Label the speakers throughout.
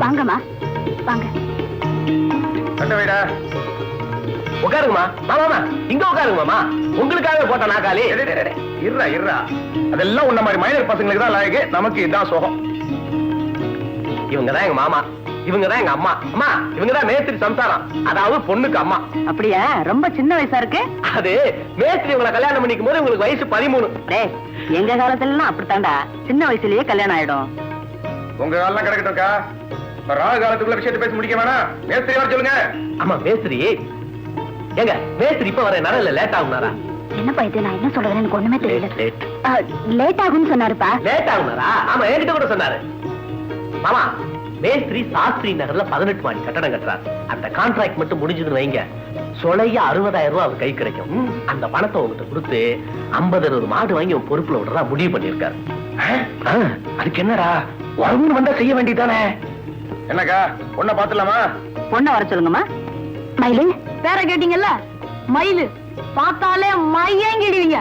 Speaker 1: வாங்கம்மா. வாங்க.
Speaker 2: கட்ட வைடா.
Speaker 3: உட்காருங்கம்மா. மாமா இங்க உட்காருங்க மாமா உங்களுக்காக போட்ட நாக்காளி
Speaker 2: இருறா இருறா அதெல்லாம் உன்ன மாதிரி மைனர் பசங்களுக்கு தான் லாயக்கு. நமக்கு இதான் சுகம்.
Speaker 3: இவங்க தான் எங்க மாமா. இவங்க தான் எங்க அம்மா. அம்மா இவங்க தான் மேஸ்திரி சம்சாரம். அதாவது பொண்ணுக்கு அம்மா.
Speaker 1: அப்படியா? ரொம்ப சின்ன வயசா இருக்கு?
Speaker 3: அது மேஸ்திரி உங்களை கல்யாணம் பண்ணிக்கும் போது உங்களுக்கு வயசு பதிமூணு.
Speaker 1: எங்க காலத்துல எல்லாம் அப்படித்தாண்டா சின்ன வயசுலயே கல்யாணம் ஆயிடும்.
Speaker 2: உங்க காலம் கிடக்கட்டும்க்கா. ராகு காலத்துக்குள்ள விஷயத்தை பேசி முடிக்க வேணாம். மேஸ்திரி வர சொல்லுங்க.
Speaker 3: ஆமா மேஸ்திரி. ஏங்க மேஸ்திரி இப்ப வர நேரம் இல்ல லேட் ஆகுனாரா
Speaker 1: என்னப்பா இது நான் என்ன சொல்றேன்னு எனக்கு ஒண்ணுமே தெரியல.
Speaker 3: லேட்
Speaker 1: லேட் ஆகும்னு சொன்னாருப்பா.
Speaker 3: லேட் ஆகுனாரா ஆமா என்கிட்ட கூட சொன்னாரு. மாமா மேஸ்திரி சாஸ்திரி நகர்ல பதினெட்டு மாடி கட்டடம் கட்டுறாரு. அந்த கான்ட்ராக்ட் மட்டும் முடிஞ்சதுன்னு வைங்க. சொலைய அறுபதாயிரம் ரூபாய் அவர் கை கிடைக்கும். அந்த பணத்தை உங்ககிட்ட கொடுத்து ஐம்பது அறுபது மாடு வாங்கி உன் பொறுப்புல விடுறதா முடிவு பண்ணிருக்காரு அதுக்கு என்னடா? உறவுன்னு வந்தா செய்ய வேண்டியதானே
Speaker 2: என்னக்கா பொண்ணை பாத்துலாமா
Speaker 1: பொண்ணை வர சொல்லுங்கம்மா. மயிலு பேர கேட்டீங்கல்ல? மயிலு பார்த்தாலே மையங்கிடுவீங்க.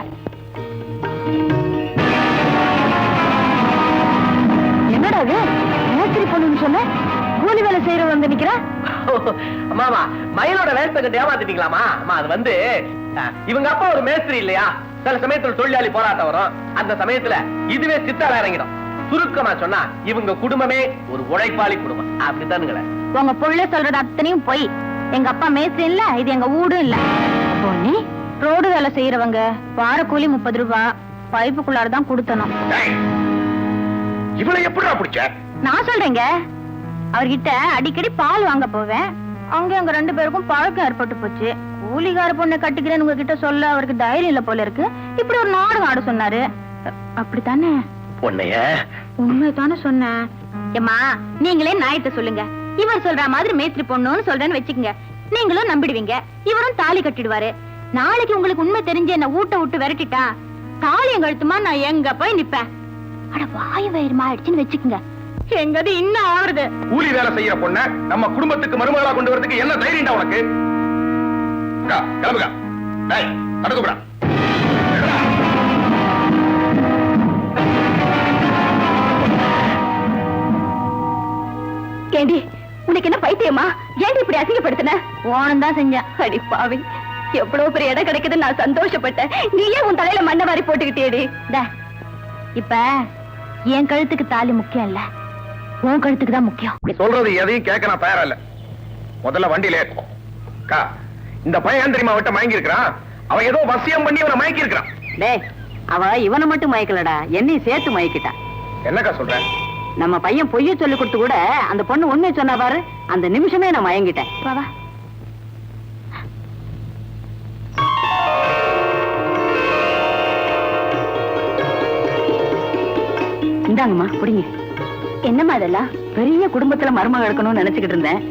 Speaker 1: என்னடா இது? மேஸ்திரி பொண்ணுன்னு சொன்ன? கூலி வேலை செய்யறவங்க வந்து நிக்கிறா?
Speaker 3: மாமா மயிலோட வேஷத்தை கட்டி ஏமாத்திட்டீங்களாமா அம்மா அது வந்து இவங்க அப்பா ஒரு மேஸ்திரி இல்லையா? சில சமயத்துல தொழிலாளி போராட்டம் வரும் அந்த சமயத்துல இதுவே சித்தால இறங்கிடும். சுருக்கமா சொன்னா இவங்க குடும்பமே ஒரு உழைப்பாளி குடும்பம். அப்படித்தானுங்களே
Speaker 1: உங்க புள்ள சொல்றது அத்தனையும் போய். எங்க அப்பா மேஸ்திரி இல்ல இது எங்க வீடும் இல்ல. பொண்ணி ரோடு வேலை செய்யறவங்க வார கூலி முப்பது ரூபாய் பைப்புக்குள்ளார தான் கொடுத்தனும்
Speaker 2: இவளை எப்படிடா பிடிச்ச?
Speaker 1: நான் சொல்றேங்க. அவர்கிட்ட அடிக்கடி பால் வாங்க போவேன். அங்க எங்க ரெண்டு பேருக்கும் பழக்கம் ஏற்பட்டு போச்சு. கூலிகார பொண்ணை கட்டிக்கிறேன்னு உங்ககிட்ட சொல்ல அவருக்கு தைரியம் இல்ல போல இருக்கு. இப்படி ஒரு நாடகம் ஆட சொன்னாரு. அப்படித்தானே?
Speaker 3: பொண்ணைய?
Speaker 1: உண்மைதானே சொன்னேன். ஏமா நீங்களே நியாயத்தை சொல்லுங்க. இவர் சொல்ற மாதிரி மேத்ரி பொண்ணுன்னு சொல்றேன்னு வச்சுக்கங்க. நீங்களும் நம்பிடுவீங்க. இவரும் தாலி கட்டிடுவாரு. நாளைக்கு உங்களுக்கு உண்மை தெரிஞ்சு என்ன ஊட்ட விட்டு விரட்டிட்டா தாலி எங்க அழுத்துமா நான் எங்க போய் நிப்பேன்? அட வாயு வயிறுமா ஆயிடுச்சுன்னு வச்சுக்கோங்க. எங்கது இன்னும் ஆவறது?
Speaker 2: கூலி வேலை செய்யற பொண்ண நம்ம குடும்பத்துக்கு மருமகளா கொண்டு வரதுக்கு என்ன தைரியம்டா உனக்கு? அக்கா, கிளம்புக்கா டேய்
Speaker 1: ஏண்டி உனக்கு என்ன பைத்தியமா? ஏண்டி இப்படி அசிங்கப்படுத்தின? ஓனம் தான் செஞ்சேன். அடி பாவி எவ்வளவு பெரிய இடம் கிடைக்குதுன்னு நான் சந்தோஷப்பட்டேன். நீயே உன் தலையில மண்ணை வாரி போட்டுக்கிட்டேடி இப்ப என் கழுத்துக்கு தாலி முக்கியம் இல்ல. உன் கழுத்துக்கு தான் முக்கியம்.
Speaker 2: நீ சொல்றது எதையும் கேட்க நான் தயாரா இல்ல. முதல்ல வண்டியில அக்கா இந்த பையன் ஏன் தெரியுமா விட்ட மயங்கி இருக்கிறான் அவன் ஏதோ வசியம் பண்ணி அவனை மயக்கி இருக்கிறான்
Speaker 1: டேய் அவ இவனை மட்டும் மயக்கலடா. என்னையும் சேர்த்து மயக்கிட்டா.
Speaker 2: என்னக்கா சொல்ற?
Speaker 1: நம்ம பையன் பொய்ய சொல்லி கொடுத்து கூட அந்த பொண்ணு உண்மை சொன்னா பாரு. அந்த நிமிஷமே நான் மயங்கிட்டேன். வா இந்தாங்கம்மா புடிங்க என்னம்மா இதெல்லாம்? பெரிய குடும்பத்துல மருமக எடுக்கணும்னு நினைச்சுக்கிட்டு இருந்தேன்.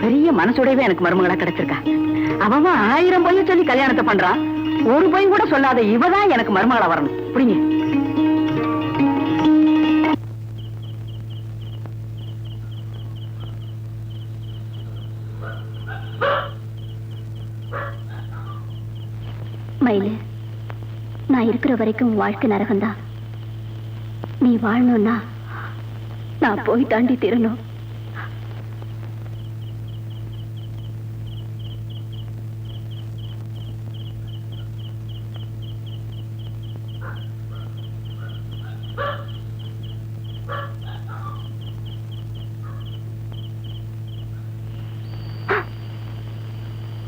Speaker 1: பெரிய மனசுடையவே எனக்கு மருமகளா கிடைச்சிருக்கா. அவன் ஆயிரம் பொய்ய சொல்லி கல்யாணத்தை பண்றான். ஒரு பொய் கூட சொல்லாத இவதான் எனக்கு மருமகளா வரணும். புடிங்க நான் இருக்கிற வரைக்கும் உன் வாழ்க்கை நரகம்தான் நீ வாழணும்னா நான் போய் தாண்டி தீரணும்.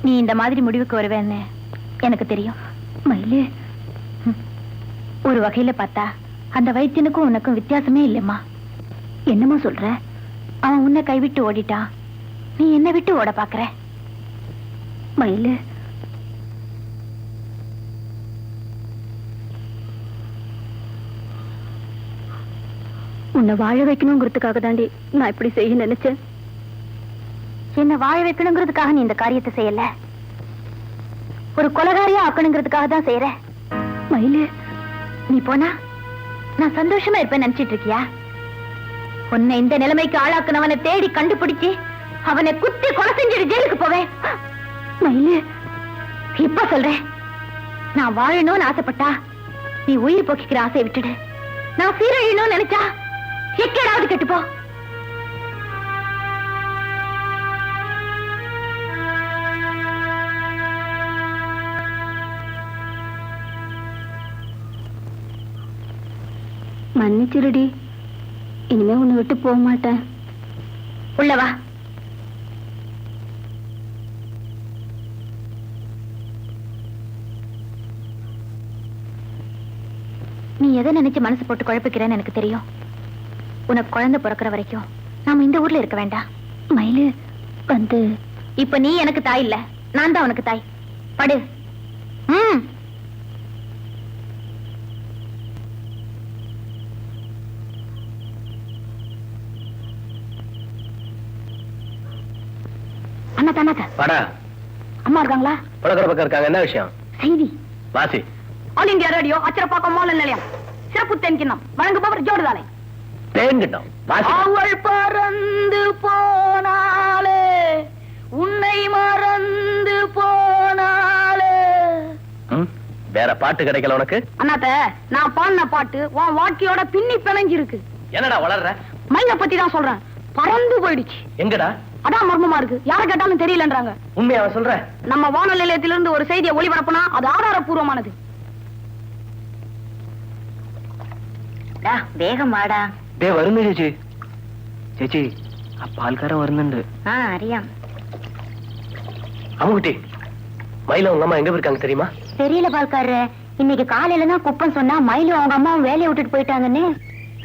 Speaker 1: நீ இந்த மாதிரி முடிவுக்கு வருவேன்னு எனக்கு தெரியும். மயிலே. ஒரு வகையில பார்த்தா அந்த வைத்தியனுக்கும் உனக்கும் வித்தியாசமே இல்லைம்மா. என்னமோ சொல்ற? அவன் உன்னை கைவிட்டு ஓடிட்டான். நீ என்ன விட்டு ஓட பாக்குற மயிலு. உன்னை வாழ வைக்கணுங்கிறதுக்காக தாண்டி நான் இப்படி செய்ய நினைச்சேன். என்ன வாழ வைக்கணுங்கிறதுக்காக நீ இந்த காரியத்தை செய்யல. ஒரு கொலகாரியா ஆக்கணுங்கிறதுக்காக தான் செய்யற. மயிலு. நீ போனா? நான் சந்தோஷமா இருப்பேன் நினைச்சிட்டு இருக்கியா உன்னை இந்த நிலைமைக்கு ஆளாக்குனவனை தேடி கண்டுபிடிச்சு அவனை குத்தி கொலை செஞ்சுட்டு ஜெயிலுக்கு போவேன். மயிலு இப்ப சொல்றேன். நான் வாழணும்னு ஆசைப்பட்டா நீ உயிர் போக்கிக்கிற ஆசையை விட்டுடு. நான் சீரழியணும்னு நினைச்சா எக்கேடாவது கெட்டுப்போ. மன்னிச்சிருடி. இனிமே உன்னை விட்டு போக மாட்டேன். உள்ளவா நீ எதை நினைச்சு மனசு போட்டு குழப்பிக்கிறேன்னு எனக்கு தெரியும். உனக்கு குழந்தை பிறக்கிற வரைக்கும் நாம இந்த ஊர்ல இருக்க வேண்டாம். மயிலு வந்து இப்ப நீ எனக்கு தாய் இல்ல. நான் தான் உனக்கு தாய். படு. ம். தானாக்க
Speaker 3: வாடா.
Speaker 1: அம்மா இருக்காங்களா?
Speaker 3: புழக்கிற பக்கம் இருக்காங்க. என்ன விஷயம்?
Speaker 1: செய்தி.
Speaker 3: வாசி.
Speaker 1: ஆல் இந்தியா ரேடியோ அச்சரப்பாக்கம் மோல நிலையம். சிறப்பு தென்கிண்ணம் வழங்குபவர் ஜோடுதாலை
Speaker 3: வாசி.
Speaker 1: அவள் பறந்து போனாலே உன்னை மறந்து போனாலே
Speaker 3: வேற பாட்டு கிடைக்கல உனக்கு?
Speaker 1: அண்ணாத்த நான் பாடின பாட்டு உன் வாழ்க்கையோட பின்னி பிணைஞ்சிருக்கு.
Speaker 3: என்னடா வளர்ற?
Speaker 1: மயில பத்தி தான் சொல்றேன். பறந்து போயிடுச்சு.
Speaker 3: எங்கடா?
Speaker 1: அதான் மர்மமா இருக்கு யார கேட்டாலும் தெரியலன்றாங்க
Speaker 3: உண்மையா சொல்ற
Speaker 1: நம்ம வானொலி நிலையத்திலிருந்து ஒரு செய்தியை ஒளிபரப்புனா அது ஆதாரப்பூர்வமானது വേഗം വാടാ
Speaker 3: டே வருங்க ചേച്ചി ചേച്ചി അപ്പൊ ആൾക്കാരെ വരുന്നുണ്ട്
Speaker 1: ആ അറിയാം
Speaker 3: அம்முக்குட்டி மயில உங்க அம்மா எங்க போயிருக்காங்க தெரியுமா
Speaker 1: தெரியல பால்காரரு இன்னைக்கு காலையில தான் குப்பம் சொன்னா மயிலும் அவங்க அம்மாவும் வேலையை விட்டுட்டு போயிட்டாங்கன்னு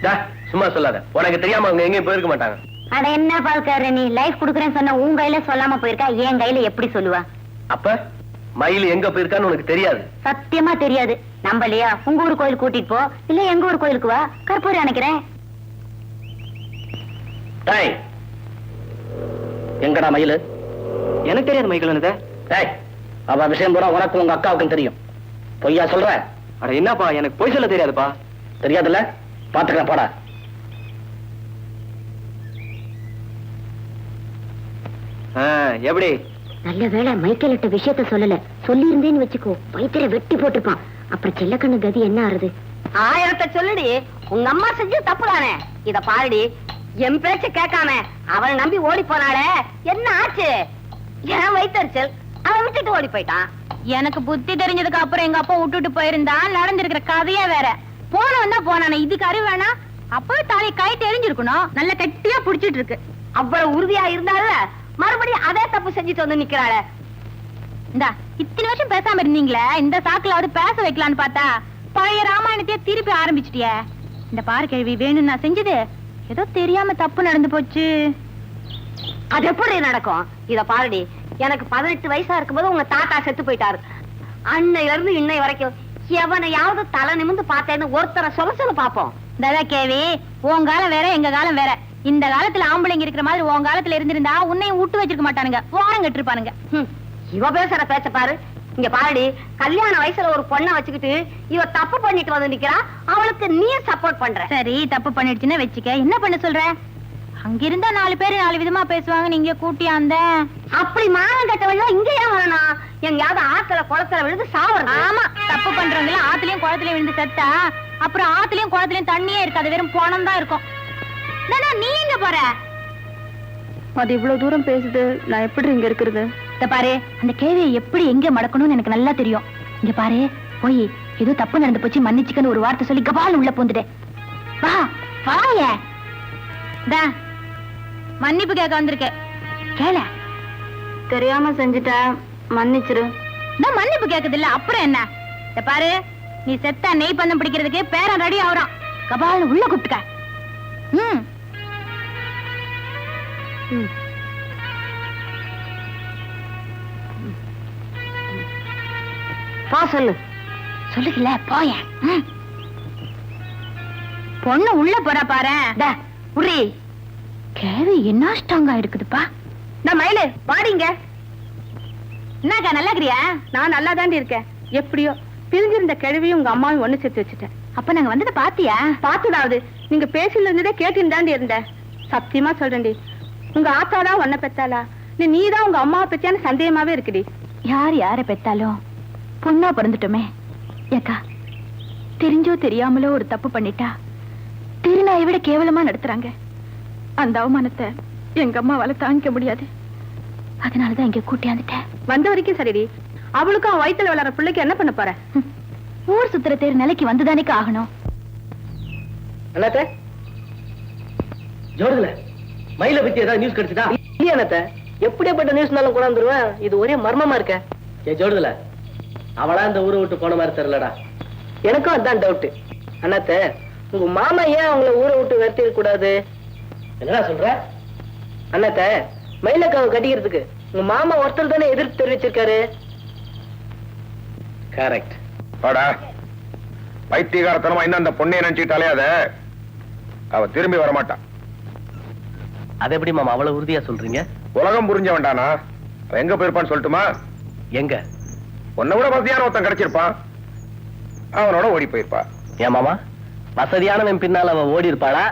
Speaker 3: டா சும்மா சொல்லாத உனக்கு தெரியாம அவங்க எங்கேயும் போயிருக்க மாட்டாங்க
Speaker 1: அட என்ன பால்காரரு நீ லைஃப் குடுக்கறேன்னு சொன்ன உன் கையில சொல்லாம போயிருக்கா? என் கையில எப்படி சொல்லுவா?
Speaker 3: அப்ப மயில் எங்க போயிருக்கான்னு உனக்கு தெரியாது.
Speaker 1: சத்தியமா தெரியாது. நம்பலையா? உங்க ஊர் கோயில் கூட்டிட்டு போ. இல்ல எங்க ஊர் கோயிலுக்கு வா. கற்பூரி அணைக்கிறேன்.
Speaker 3: டேய். எங்கடா மயில்? எனக்கு தெரியாது மைக்கேல் டேய் அவ விஷயம் பூரா உனக்கு உங்க அக்காவுக்கும் தெரியும். பொய்யா சொல்ற? அட என்னப்பா எனக்கு பொய் சொல்ல தெரியாதுப்பா. தெரியாதுல்ல? பாத்துக்கலாம் போடா. எப்படி?
Speaker 1: நல்ல வேளை மைக்கேல் இட்ட விஷயத்த சொல்லல. சொல்லி இருந்தேன்னு வச்சுக்கோ. வயிற்றுல வெட்டி போட்டுப்பான். அப்புறம் செல்லக்கண்ணு கதி என்ன ஆறுது?
Speaker 4: ஆயிரத்தை சொல்லுடி. உங்க அம்மா செஞ்சு தப்புதானே? இத பாருடி. என் பேச்ச கேட்காம அவளை நம்பி ஓடி போனாளே. என்ன ஆச்சு? என் வயிற்றுச்சல் அவன் விட்டுட்டு ஓடி போயிட்டான்.
Speaker 1: எனக்கு புத்தி தெரிஞ்சதுக்கு அப்புறம் எங்க அப்பா விட்டுட்டு போயிருந்தா நடந்திருக்கிற கதையே வேற. போனவன் தான் போனானே. இதுக்கு அறிவு வேணா? அப்பவே தாலி கை தெரிஞ்சிருக்கணும் நல்ல கட்டியா புடிச்சிட்டு இருக்கு.
Speaker 4: அவ்வளவு உறுதியா இருந்தால மறுபடியும் அதே தப்பு செஞ்சுட்டு வந்து நிக்கிறாளே.
Speaker 1: இந்தா இத்தனை வருஷம் பேசாம இருந்தீங்களே? இந்த சாக்குலாவது பேச வைக்கலான்னு பார்த்தா பழைய ராமாயணத்தையே திருப்பி ஆரம்பிச்சிட்டியே. இந்த பாரு கேள்வி வேணும் நான் செஞ்சது? ஏதோ தெரியாம தப்பு நடந்து போச்சு.
Speaker 4: அது எப்படி நடக்கும்? இத பாருடி எனக்கு பதினெட்டு வயசா இருக்கும்போது உங்க தாத்தா செத்து போயிட்டாரு. அன்னையில இருந்து இன்னை வரைக்கும் எவனையாவது தலை நிமிந்து பார்த்தேன்னு ஒருத்தரை சொல்ல சொல்ல பாப்போம்
Speaker 1: கேவி உன் காலம் வேற எங்க காலம் வேற. இந்த காலத்துல ஆம்பளைங்க இருக்கிற மாதிரி உன் காலத்துல இருந்திருந்தா உன்னையும் விட்டு வச்சிருக்க மாட்டானுங்க. ஓரம் கட்டிருப்பானுங்க.
Speaker 4: இவ பேசுற பேச்ச பாரு. இங்க பாருடி கல்யாண வயசுல ஒரு பொண்ணை வச்சுக்கிட்டு இவ தப்பு பண்ணிட்டு வந்து நிக்கிறா. அவளுக்கு நீ சப்போர்ட் பண்ற.
Speaker 1: சரி தப்பு பண்ணிடுச்சுன்னு வச்சுக்க. என்ன பண்ண சொல்ற? அங்க இருந்தா நாலு பேரு நாலு விதமா பேசுவாங்க. நீங்க கூட்டியாந்த
Speaker 4: அப்படி மானம் கட்டவங்க இங்க ஏன் வரணும்? எங்கயாவது ஆத்துல குளத்துல விழுந்து சாவறது
Speaker 1: ஆமா தப்பு பண்றவங்க ஆத்துலயும் குளத்துலயும் விழுந்து செத்தா அப்புறம் ஆத்துலயும் குளத்துலயும் தண்ணியே இருக்காது. வெறும் பணம் தான் இருக்கும். நீ எங்க போற?
Speaker 5: அது இவ்வளவு தூரம் பேசுது. நான் எப்படி இங்க இருக்கிறது?
Speaker 1: இத பாரு அந்த கேவியை எப்படி எங்க மடக்கணும்னு எனக்கு நல்லா தெரியும். இங்க பாரு போய் ஏதோ தப்பு நடந்து போச்சு மன்னிச்சுக்கன்னு ஒரு வார்த்தை சொல்லி கபால் உள்ள பூந்துடு வா வாய. மன்னிப்பு கேட்க வந்திருக்கேன். கேள.
Speaker 5: தெரியாம செஞ்சுட்டேன் மன்னிச்சிரு.
Speaker 1: நான் மன்னிப்பு கேக்குது இல்ல அப்புறம் என்ன? இத பாரு நீ செத்தா நெய் பந்தம் பிடிக்கிறதுக்கு பேரன் ரெடி ஆகுறான். கபால் உள்ள கூப்பிட்டுக்க. ம்.
Speaker 4: போ சொல்லு.
Speaker 1: சொல்லுதுல போய. பொண்ணு உள்ள போறா பாரு.
Speaker 4: உரி
Speaker 1: கேவி என்ன ஸ்ட்ராங்கா இருக்குதுப்பா.
Speaker 4: நான் மயிலு வாடிங்க.
Speaker 1: என்னக்கா நல்லா இருக்கிறியா
Speaker 5: நான் நல்லா தாண்டி இருக்கேன். எப்படியோ பிரிஞ்சிருந்த கிழவியும் உங்க அம்மாவும் ஒண்ணு சேர்த்து வச்சுட்டேன்.
Speaker 1: அப்ப நாங்க வந்ததை பாத்தியா?
Speaker 5: பார்த்ததாவது நீங்க பேசில இருந்ததே கேட்டுன்னு தாண்டி இருந்தேன். சத்தியமா சொல்றேன்டி. உங்க ஆத்தாதான் ஒன்ன பெத்தாளா? நீ நீதான் உங்க அம்மாவை பெத்தியான்னு சந்தேகமாவே இருக்குடி.
Speaker 1: யார் யார பெத்தாலும் பொண்ணா பிறந்துட்டோமே. ஏக்கா தெரிஞ்சோ தெரியாமலோ ஒரு தப்பு பண்ணிட்டா திருநாயை விட கேவலமா நடத்துறாங்க. அந்த அவமானத்தை எங்க அம்மாவால தாங்கிக்க முடியாது. அதனாலதான் இங்க கூட்டியாந்துட்டேன்
Speaker 5: வந்த வரைக்கும் சரிடி. அவளுக்கும் வயித்துல வளர பிள்ளைக்கு என்ன பண்ண போற.
Speaker 1: ஊர் சுத்துற தேர் நிலைக்கு வந்துதானேக்கா ஆகணும்.
Speaker 3: என்னத்த ஜோடுல மயில பத்தி ஏதாவது நியூஸ் கிடைச்சதா? இல்லையா அண்ணாத்த எப்படியாப்பட்ட நியூஸ்னாலும் கொண்டாந்துருவேன். இது ஒரே மர்மமா இருக்க. ஏ ஜோடுல அவளா இந்த ஊரை விட்டு போன மாதிரி தெரியலடா. எனக்கும் அதான் டவுட் அண்ணாத்த உங்க மாமா ஏன் அவங்கள ஊரை விட்டு விரட்டி கூடாது? என்னடா சொல்ற? அண்ணாத்த மயிலக்காவை கட்டிக்கிறதுக்கு உங்க மாமா ஒருத்தர் தானே எதிர்ப்பு தெரிவிச்சிருக்காரு? கரெக்ட்
Speaker 2: வாடா. பைத்தியகாரத்தனமா இன்னும் அந்த பொண்ணைய நினைச்சுட்டாலே அத அவ திரும்பி வரமாட்டான்
Speaker 3: அது எப்படி மாமா அவ்வளவு உறுதியா சொல்றீங்க?
Speaker 2: உலகம் புரிஞ்ச வேண்டானா அவன் எங்க போயிருப்பான்னு சொல்லட்டுமா?
Speaker 3: எங்க?
Speaker 2: உன்னை விட வசதியான ஒருத்தன் கிடைச்சிருப்பான் அவனோட ஓடி போயிருப்பா.
Speaker 3: ஏன் மாமா வசதியானவன் பின்னால அவ ஓடி இருப்பாளா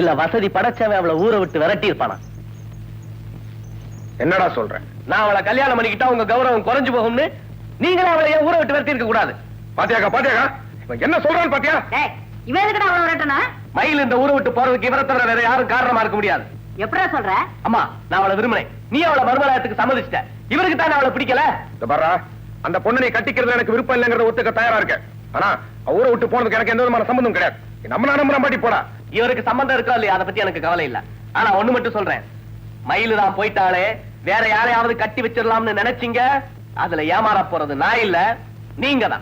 Speaker 3: இல்ல வசதி படைச்சவன் அவளை ஊரை விட்டு விரட்டி இருப்பானா
Speaker 2: என்னடா சொல்ற?
Speaker 3: நான் அவளை கல்யாணம் பண்ணிக்கிட்டா உங்க கௌரவம் குறைஞ்சு போகும்னு நீங்களே அவளை ஏன் ஊரை விட்டு விரட்டி இருக்க கூடாது?
Speaker 2: பாத்தியாக்கா பாத்தியாக்கா. என்ன சொல்றான்னு பாத்தியா?
Speaker 4: டேய் இவன் எதுக்குடா அவ்வளவு விரட்டனா?
Speaker 3: மயில் இந்த ஊரை விட்டு போறதுக்கு இவரை தவிர வேற யாரும் காரணமா இருக்க முடியாது.
Speaker 4: எப்படா சொல்ற?
Speaker 3: அம்மா நான் அவளை விரும்பினேன். நீ அவளை மறுமலாயத்துக்கு சம்மதிச்சிட்ட. இவருக்கு தானே அவளை பிடிக்கல.
Speaker 2: பாரா அந்த பொண்ணை நீ கட்டிக்கிறது எனக்கு விருப்பம் இல்லைங்கிறத ஒத்துக்க தயாரா இருக்கேன் ஆனா அவ ஊரை விட்டு போனதுக்கு எனக்கு எந்த விதமான சம்பந்தம் கிடையாது. நம்ம நம்புற மாட்டி போடா.
Speaker 3: இவருக்கு சம்பந்தம் இருக்கா இல்லையா? அதை பத்தி எனக்கு கவலை இல்ல. ஆனா ஒண்ணு மட்டும் சொல்றேன். மயிலு தான் போயிட்டாலே வேற யாரையாவது கட்டி வச்சிடலாம்னு நினைச்சீங்க? அதுல ஏமாற போறது நான் இல்ல. நீங்க தான்